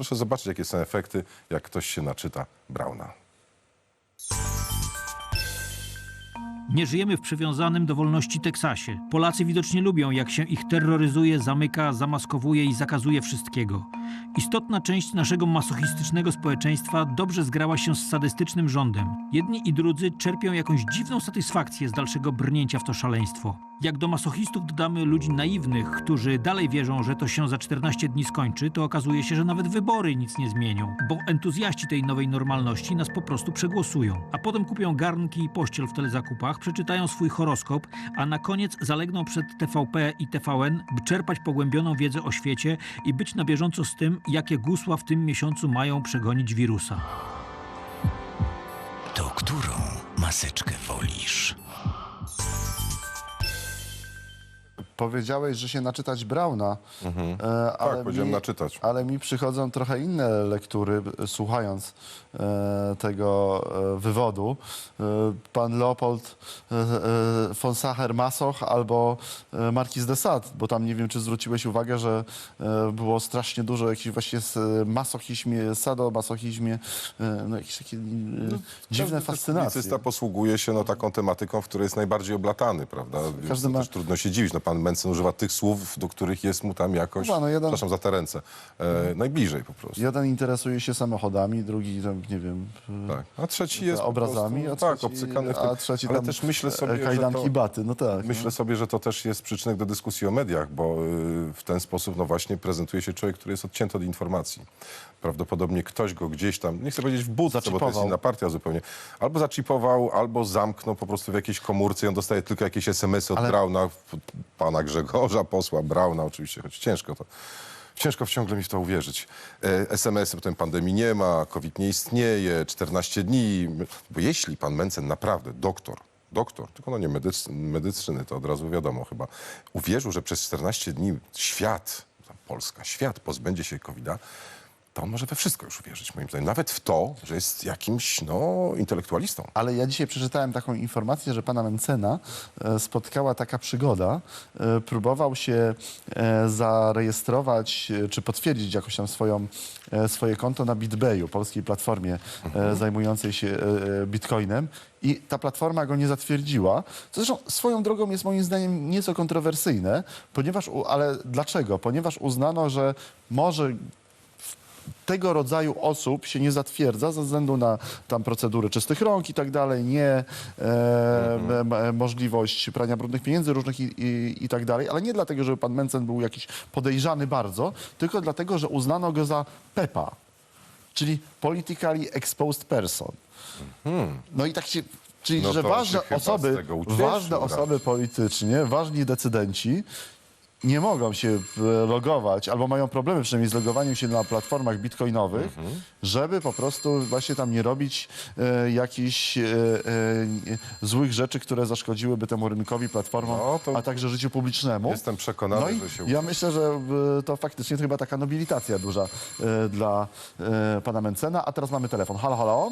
Proszę zobaczyć, jakie są efekty, jak ktoś się naczyta Brauna. Nie żyjemy w przywiązanym do wolności Teksasie. Polacy widocznie lubią, jak się ich terroryzuje, zamyka, zamaskowuje i zakazuje wszystkiego. Istotna część naszego masochistycznego społeczeństwa dobrze zgrała się z sadystycznym rządem. Jedni i drudzy czerpią jakąś dziwną satysfakcję z dalszego brnięcia w to szaleństwo. Jak do masochistów dodamy ludzi naiwnych, którzy dalej wierzą, że to się za 14 dni skończy, to okazuje się, że nawet wybory nic nie zmienią, bo entuzjaści tej nowej normalności nas po prostu przegłosują. A potem kupią garnki i pościel w telezakupach, przeczytają swój horoskop, a na koniec zalegną przed TVP i TVN, by czerpać pogłębioną wiedzę o świecie i być na bieżąco z tym, jakie gusła w tym miesiącu mają przegonić wirusa. To którą maseczkę wolisz? Powiedziałeś, że się naczytać Brauna. E, Tak, powiedziałem naczytać. Ale mi przychodzą trochę inne lektury, słuchając e, tego e, wywodu. E, pan Leopold e, e, von Sacher-Masoch albo e, Marquis de Sade, bo tam nie wiem, czy zwróciłeś uwagę, że e, było strasznie dużo jakichś właśnie e, masochizmie, sadomasochizmie, e, no jakieś takie e, dziwne Każdy fascynacje. Publicysta posługuje się no, taką tematyką, w której jest najbardziej oblatany, prawda? Więc Każdy to ma- też trudno się dziwić. No, pan Mencen używa tych słów, do których jest mu tam jakoś, Chyba, no, jeden- przepraszam za te ręce, e, najbliżej po prostu. Jeden interesuje się samochodami, drugi tam, nie wiem, Tak. A trzeci jest po obrazami, prostu, a tak, trzeci, obcykany w tym. a trzeci Ale tam też myślę sobie, e, że kajdanki to, baty, no tak. myślę sobie, że to też jest przyczynek do dyskusji o mediach, bo y, w ten sposób no właśnie prezentuje się człowiek, który jest odcięty od informacji. Prawdopodobnie ktoś go gdzieś tam, nie chcę powiedzieć w budce, bo to jest Zaczipował. inna partia zupełnie, albo zaczipował, albo zamknął po prostu w jakiejś komórce i on dostaje tylko jakieś SMS-y od Ale- Brauna, pana Grzegorza, posła Brauna oczywiście, choć ciężko to. Ciężko ciągle mi w to uwierzyć. E, SMS-y, potem pandemii nie ma, COVID nie istnieje, 14 dni. Bo jeśli pan Mencen naprawdę, doktor, doktor, tylko no nie medycy, medycyny, to od razu wiadomo chyba, uwierzył, że przez 14 dni świat, Polska, świat pozbędzie się COVID-a, to on może we wszystko już uwierzyć, moim zdaniem. Nawet w to, że jest jakimś, no, intelektualistą. Ale ja dzisiaj przeczytałem taką informację, że pana Mencena e, spotkała taka przygoda. E, próbował się e, zarejestrować, e, czy potwierdzić jakoś tam swoją, e, swoje konto na BitBayu, polskiej platformie e, zajmującej się e, e, bitcoinem. I ta platforma go nie zatwierdziła. Co zresztą swoją drogą jest moim zdaniem nieco kontrowersyjne, ponieważ, u- ale dlaczego? Ponieważ uznano, że może tego rodzaju osób się nie zatwierdza ze względu na tam procedury czystych rąk i tak dalej, nie e, m- m- możliwość prania brudnych pieniędzy różnych i, i, i tak dalej, ale nie dlatego, żeby pan Mencen był jakiś podejrzany bardzo, tylko dlatego, że uznano go za PEPA, czyli Politically Exposed Person. No i tak się... Czyli, No że to on się ważne chyba z osoby, tego ucieszył ważne raczej. osoby politycznie, ważni decydenci nie mogą się e, logować, albo mają problemy przynajmniej z logowaniem się na platformach bitcoinowych, Mhm. żeby po prostu właśnie tam nie robić e, jakichś e, e, złych rzeczy, które zaszkodziłyby temu rynkowi, platformom, No, to a także życiu publicznemu. Jestem przekonany, no i że się Ja myślę, że e, to faktycznie to chyba taka nobilitacja duża e, dla e, pana Mencena. A teraz mamy telefon. Halo, halo?